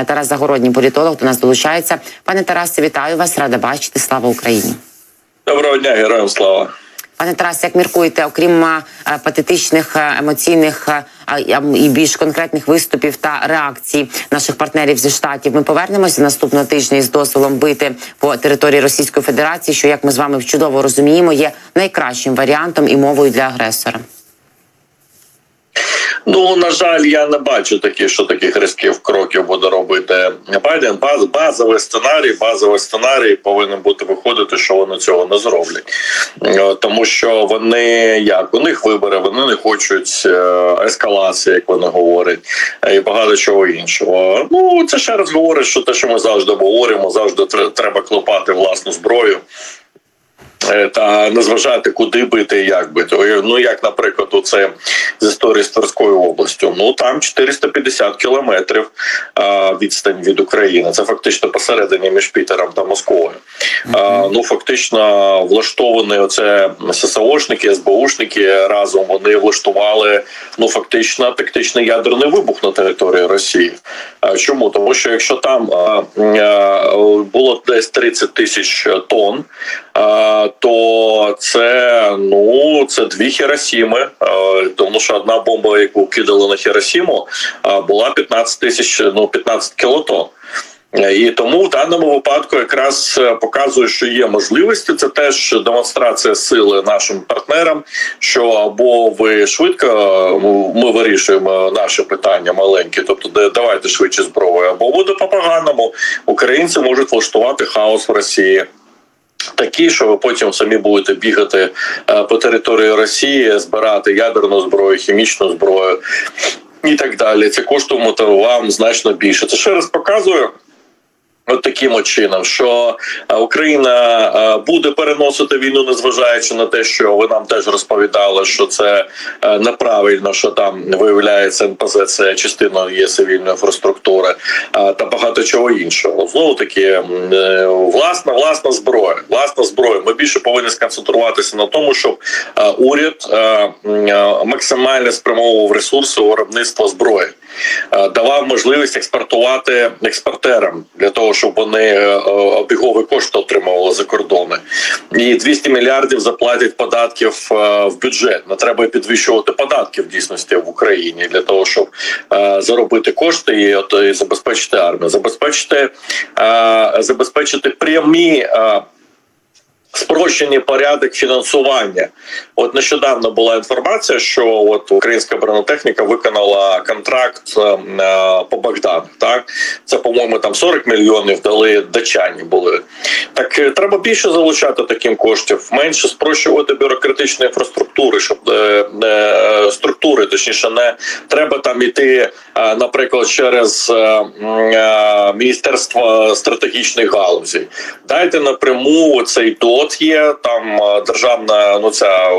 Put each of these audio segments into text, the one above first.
Е, Тарас Загородній, політолог, до нас долучається. Пане Тарасе, вітаю вас, рада бачити. Слава Україні. Доброго дня, героям слава. Пане Тарасе, як міркуєте, окрім е, патетичних, е, емоційних і більш конкретних виступів та реакцій наших партнерів зі штатів, ми повернемося наступного тижня із дозволом бити по території Російської Федерації, що як ми з вами чудово розуміємо, є найкращим варіантом і мовою для агресора. Ну на жаль, я не бачу такі, що таких різких кроків буде робити Байден. Баз, базовий сценарій, базовий сценарій повинен бути виходити, що вони цього не зроблять, Е, тому що вони як у них вибори, вони не хочуть е, ескалації, як вони говорять, і багато чого іншого. Ну це ще раз говорить, що те, що ми завжди говоримо, завжди треба клепати власну зброю. Е, Та не зважати, куди бити і як бити. Ну як, наприклад, оце з історії з Тверською областю. Ну там 450 кілометрів відстань від України. Це фактично посередині між Пітером та Москвою. А, ну фактично влаштовані оце ССОшники, СБУшники разом. Вони влаштували ну фактично тактичний ядерний вибух на території Росії. А, чому? Тому що якщо там а, а, було десь 30 тисяч тонн. То це ну це дві Хіросіми, тому що одна бомба, яку кидали на Хіросіму, а, була 15 тисяч, ну 15 кілотон. Е, І тому в даному випадку якраз е, показує, що є можливості. Це теж демонстрація сили нашим партнерам. Що або ви швидко е, ми вирішуємо наші питання маленькі, тобто давайте швидше зброю, або буде по поганому. Українці можуть влаштувати хаос в Росії. Такі, що ви потім самі будете бігати е, по території Росії, збирати ядерну зброю, хімічну зброю і так далі. Це коштуватиме вам значно більше. Це ще раз показує. От таким чином, що е, Україна е, буде переносити війну, незважаючи на те, що ви нам теж розповідали, що це е, неправильно, що там виявляється НПЗ, це частина є цивільної інфраструктури та багато чого іншого. Знову таки, власна власна зброя. Власна зброя. Ми більше повинні сконцентруватися на тому, щоб уряд максимально спрямовував ресурси у виробництво зброї. Е, давав можливість експортувати експортерам для того, щоб вони е, е, обігові кошти отримували за кордони, і 200 мільярдів заплатять податків в бюджет. Не треба підвищувати податки в дійсності в Україні для того, щоб заробити кошти і, от, і забезпечити армію, забезпечити, забезпечити прямі. Спрощений порядок фінансування. От нещодавно була інформація, що от українська бронетехніка виконала контракт е, е, по Богдану. Так це по-моєму там 40 мільйонів дали дачані були. Так е, треба більше залучати таким коштів, менше спрощувати бюрократичну інфраструктуру, щоб е, е, структури, точніше, не треба там іти, е, наприклад, через е, е, міністерство стратегічних галузей. Дайте напряму цей ДОТ є там е, державна ну ця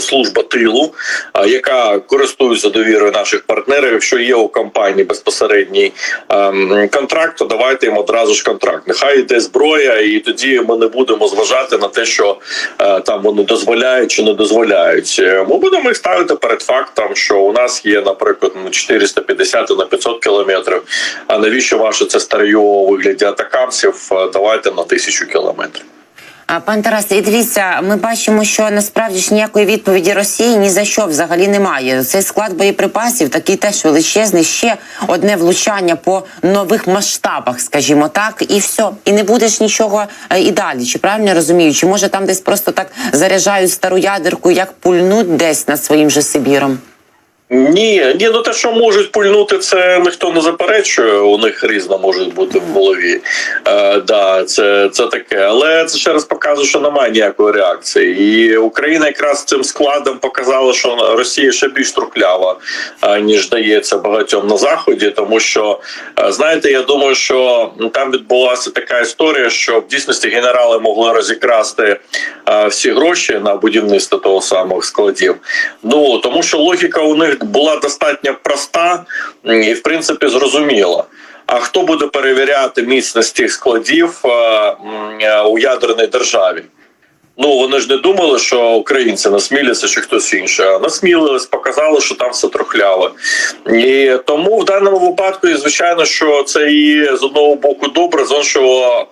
служба тилу, е, яка користується довірою наших партнерів. Якщо є у компанії безпосередній ем, контракт, то давайте їм одразу ж контракт. Нехай йде зброя, і тоді ми не будемо зважати на те, що е, там вони дозволяють чи не дозволяють. Е, Ми будемо їх ставити перед фактом, що у нас є, наприклад, на 450 на 500 кілометрів. А навіщо ваше це старьо у вигляді атакамсів? Е, Давайте на тисячу кілометрів. Пан Тарас, і дивіться, ми бачимо, що насправді ж ніякої відповіді Росії ні за що взагалі немає. Цей склад боєприпасів такий теж величезний. Ще одне влучання по нових масштабах, скажімо так, і все. І не будеш нічого е, і далі. Чи правильно розумію? Чи може там десь просто так заряджають стару ядерку, як пульнуть десь над своїм же Сибіром? Ні, ні, ну те, що можуть пульнути, це ніхто не заперечує. У них різно може бути в голові. Е, да, це, це таке. Але це ще раз показує, що немає ніякої реакції. І Україна якраз цим складом показала, що Росія ще більш трухлява, е, ніж дається багатьом на заході. Тому що е, знаєте, я думаю, що там відбулася така історія, що в дійсності генерали могли розікрасти е, всі гроші на будівництво того самого складів. Ну тому що логіка у них була достатньо проста і в принципі зрозуміла. А хто буде перевіряти міцність цих складів е, е, у ядерній державі? Ну вони ж не думали, що українці насміляться чи хтось інший. а Насмілились, показали, що там все трухляло. І тому в даному випадку, і звичайно, що це і з одного боку добре, з іншого.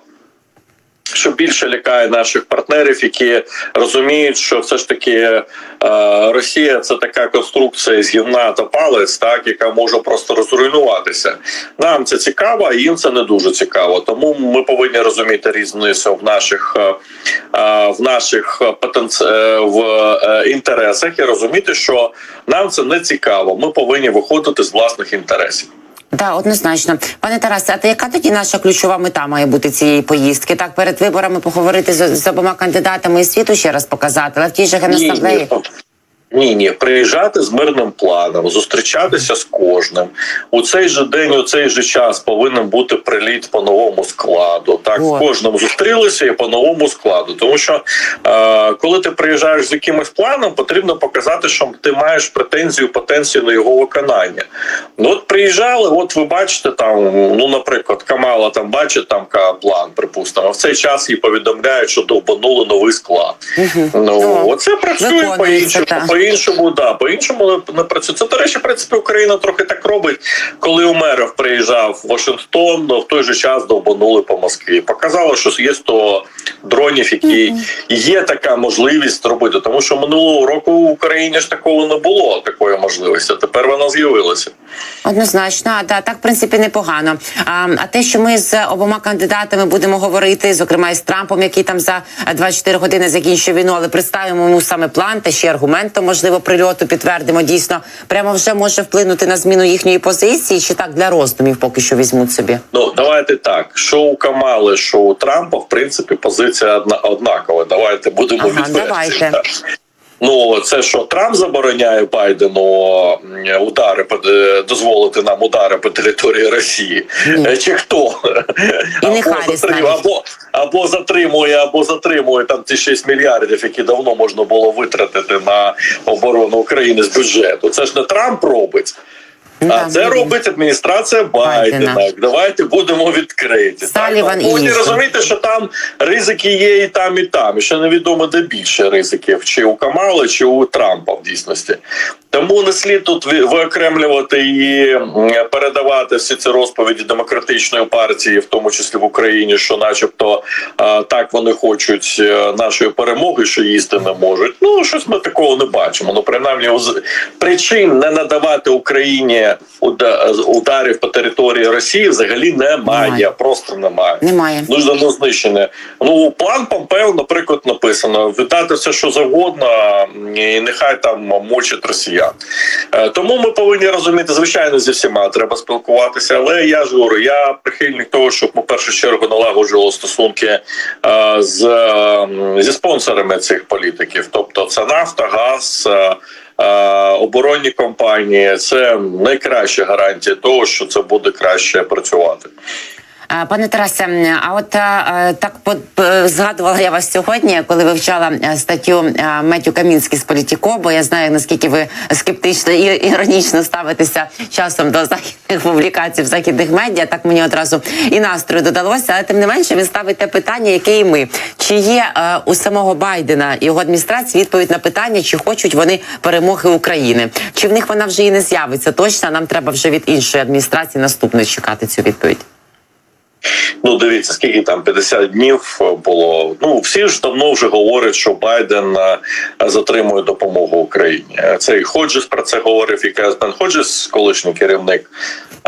Що більше лякає наших партнерів, які розуміють, що все ж таки е, Росія це така конструкція з гівна та палець, так яка може просто розруйнуватися. Нам це цікаво, а їм це не дуже цікаво. Тому ми повинні розуміти різницю в наших е, е, в наших потенці... е, в е, інтересах і розуміти, що нам це не цікаво. Ми повинні виходити з власних інтересів. Да, однозначно, пане Тарасе, а то яка тоді наша ключова мета має бути цієї поїздки? Так перед виборами поговорити з, з обома кандидатами і світу ще раз показати, але в тій же генасамблеї. Ні, ні, приїжджати з мирним планом, зустрічатися з кожним у цей же день, у цей же час повинен бути приліт по новому складу. Так з кожним зустрілися і по новому складу. Тому що е, коли ти приїжджаєш з якимось планом, потрібно показати, що ти маєш претензію, потенцію на його виконання. Ну от приїжджали, от ви бачите там, ну наприклад, Камала там бачить там план, припустимо. В цей час їй повідомляють, що довбанули новий склад. Ну Ну, оце працює по іншому. Так. По іншому, да, по іншому не працює. Це до речі, в принципі, Україна трохи так робить, коли Умеров приїжджав в Вашингтон, ну, в той же час довбанули по Москві. Показало, що є 100 дронів, які є така можливість робити. Тому що минулого року в Україні ж такого не було такої можливості. Тепер вона з'явилася. Однозначно, а, та, так в принципі непогано. А, а те, що ми з обома кандидатами будемо говорити, зокрема і з Трампом, який там за 24 години закінчив війну, але представимо йому саме план та ще аргументом, можливо, прильоту підтвердимо дійсно, прямо вже може вплинути на зміну їхньої позиції, чи так для роздумів поки що візьмуть собі. Ну давайте так. Що у Камали, що у Трампа, в принципі, позиція одна однакова. Давайте будемо Ага, відверті. давайте. Ну, це що Трамп забороняє Байдену удари е, дозволити нам удари по території Росії, Ні. чи хто І або, не затрим- або, або затримує, або затримує там ті 6 мільярдів, які давно можна було витратити на оборону України з бюджету. Це ж не Трамп робить. А Да, це ну, робить адміністрація Байдена. Так, Давайте будемо відкриті. Саліван так? Повинні інші. розуміти, що там ризики є і там, і там. І ще невідомо де більше ризиків, чи у Камали, чи у Трампа в дійсності. Тому не слід тут ви- виокремлювати і передавати всі ці розповіді демократичної партії, в тому числі в Україні, що, начебто, так вони хочуть е, нашої перемоги, що їсти не можуть. Ну щось ми такого не бачимо. Ну принаймні причин не надавати Україні уда- ударів по території Росії взагалі немає. Немає. Просто немає. Немає. Нужно ну, знищення. Ну план Помпео, наприклад, написано: віддати все, що завгодно, і нехай там мочать росіян. Е, Тому ми повинні розуміти, звичайно, зі всіма треба спілкуватися. Але я ж говорю, я прихильник того, щоб ми в першу чергу налагоджували стосунки е, з зі спонсорами цих політиків, тобто це нафта, газ. е, Оборонні компанії це найкраща гарантія того, що це буде краще працювати. Пане Тарасе, а от так згадувала я вас сьогодні, коли вивчала е, статтю е, Меттю Камінський з Політіко, бо я знаю наскільки ви скептично і іронічно ставитеся часом до західних публікацій в західних медіа. Так мені одразу і настрою додалося. Але тим не менше він ставить те питання, яке і ми. Чи є е, у самого Байдена і його адміністрації відповідь на питання, чи хочуть вони перемоги України? Чи в них вона вже і не з'явиться? Точно нам треба вже від іншої адміністрації наступної чекати цю відповідь. Ну, дивіться, скільки там 50 днів було. Ну всі ж давно вже говорять, що Байден е, затримує допомогу Україні. Цей Ходжес про це говорив. І Бен Ходжес, колишній керівник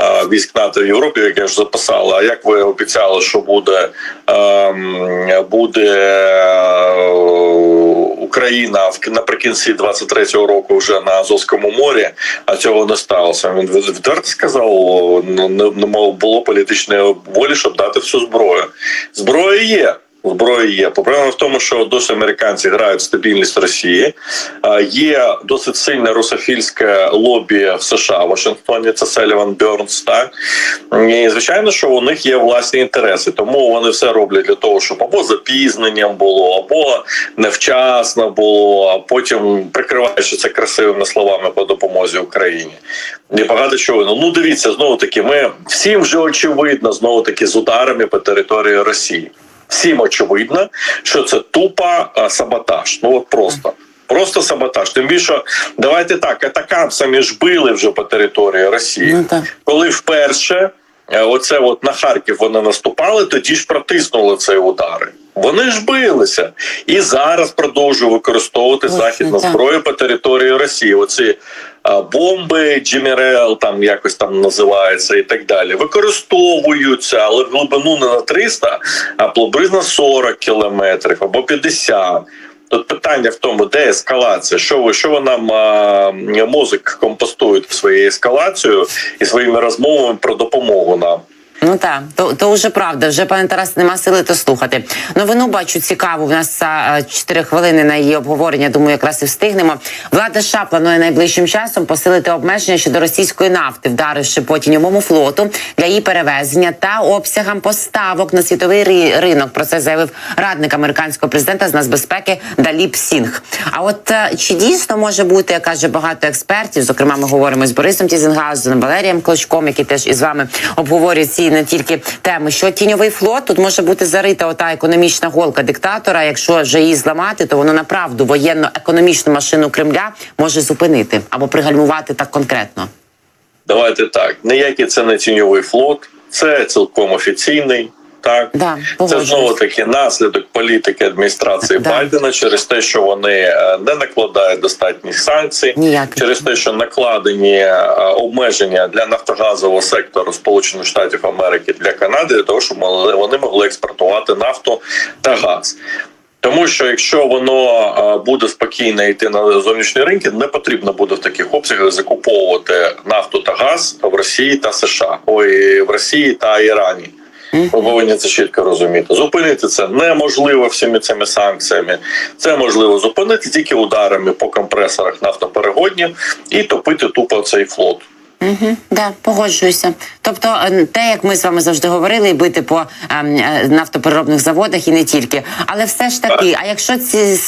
е, військ НАТО в Європі, яке ж записала. А як ви обіцяли, що буде ем, буде Україна наприкінці 23-го року вже на Азовському морі, а цього не сталося. Він від- відверто сказав, ну, не, не було політичної волі, щоб дати всю зброю. Зброя є. Зброя є. Проблема в тому, що досі американці грають стабільність Росії. Є досить сильне русофільське лобі в США в Вашингтоні. Це Селіван Бьорнс. Так і звичайно, що у них є власні інтереси, тому вони все роблять для того, щоб або запізненням було, або невчасно було, а потім прикриваючи це красивими словами по допомозі Україні. І багато чого. Ну дивіться, знову таки, ми всім вже очевидно знову таки з ударами по території Росії. Всім очевидно, що це тупа саботаж. Ну от просто. Просто саботаж. Тим більше, давайте так, атакамсами ж били вже по території Росії. Ну, так. Коли вперше е, оце от на Харків вони наступали, тоді ж протиснули цей удари. Вони ж билися і зараз продовжують використовувати західну так. зброю по території Росії. Оці бомби, Джімірел, там якось там називається, і так далі. Використовуються, але в глибину не на 300, а приблизно 40 кілометрів або 50. Тут питання в тому, де ескалація, що ви що ви нам а, мозок компостують своєю ескалацією і своїми розмовами про допомогу нам. Ну так, то, то вже правда. Вже пане Тарас, нема сили то слухати. Новину бачу цікаву. У нас а, 4 хвилини на її обговорення. Думаю, якраз і встигнемо. Влада США планує найближчим часом посилити обмеження щодо російської нафти, вдаривши по тіньовому флоту для її перевезення та обсягам поставок на світовий ри- ринок. Про це заявив радник американського президента з нацбезпеки Даліп Сінг. А от е, чи дійсно може бути, як каже багато експертів, зокрема, ми говоримо з Борисом Тізенгаузом, Валерієм Клочком, які теж із вами обговорюють ці не тільки теми, що тіньовий флот тут може бути зарита ота економічна голка диктатора. Якщо вже її зламати, то воно направду воєнно-економічну машину Кремля може зупинити або пригальмувати так конкретно. Давайте так. Ніякий це не тіньовий флот, це цілком офіційний. Так, Да, це знову таки наслідок політики адміністрації Да. Байдена через те, що вони е, не накладають достатніх санкцій, Ніяких. через те, що накладені е, обмеження для нафтогазового сектору Сполучених Штатів Америки для Канади, для того, щоб вони могли експортувати нафту та газ. Тому що якщо воно е, буде спокійно йти на зовнішні ринки, не потрібно буде в таких обсягах закуповувати нафту та газ в Росії та США, ой, в Росії та Ірані. Ми повинні це чітко розуміти. Зупинити це неможливо всіми цими санкціями. Це можливо зупинити тільки ударами по компресорах нафтоперегодні і топити тупо цей флот. Угу, да, погоджуюся. Тобто, е, те, як ми з вами завжди говорили, бити по ем, е, нафтопереробних заводах і не тільки. Але все ж таки, а якщо ці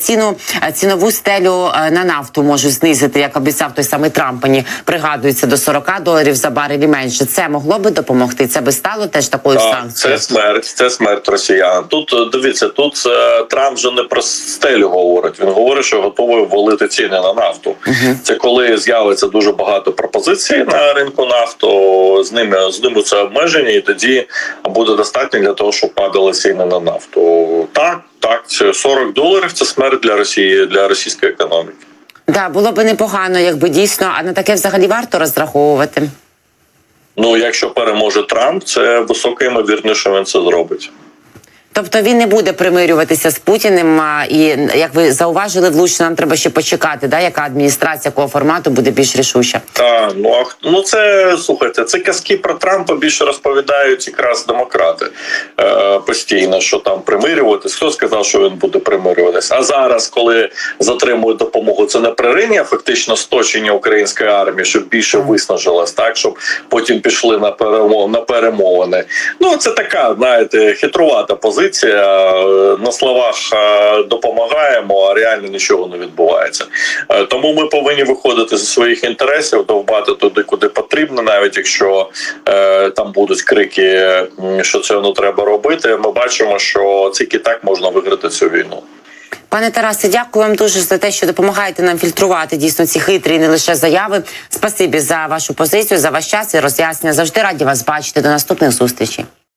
ціну е, цінову стелю на нафту можуть знизити, як обіцяв той самий Трамп, мені пригадується до 40 доларів за барель і менше, це могло би допомогти. Це би стало теж такою Так, санкцією. це смерть, це смерть росіян. Тут дивіться, тут е, Трамп вже не про стелю говорить. Він говорить, що готовий ввалити ціни на нафту. Це коли з'явиться дуже багато пропозицій на ринку нафту, з ними знімуться обмеження, і тоді буде достатньо для того, щоб падали ціни на нафту. Так, так, це 40 доларів це смерть для Росії для російської економіки. Да, було би непогано, якби дійсно, а на таке взагалі варто розраховувати. Ну, якщо переможе Трамп, це висока ймовірність, що він це зробить. Тобто він не буде примирюватися з Путіним. І як ви зауважили, влучно нам треба ще почекати, да, яка адміністрація якого формату буде більш рішуча. Так, ну а ну це слухайте, це казки про Трампа більше розповідають якраз демократи е, постійно, що там примирюватись. Хто сказав, що він буде примирюватись? А зараз, коли затримують допомогу, це не пририння, фактично сточення української армії, щоб більше виснажилась, так щоб потім пішли на перемов на перемовини. Ну це така, знаєте, хитрувата позиція. Е, На словах е, допомагаємо, а реально нічого не відбувається. Е, Тому ми повинні виходити зі своїх інтересів, довбати туди, куди потрібно, навіть якщо там будуть крики, що це не треба робити. Ми бачимо, що тільки так можна виграти цю війну. Пане Тарасе, дякую вам дуже за те, що допомагаєте нам фільтрувати дійсно ці хитрі, не лише заяви. Спасибі за вашу позицію, за ваш час і роз'яснення. Завжди раді вас бачити. До наступних зустрічей.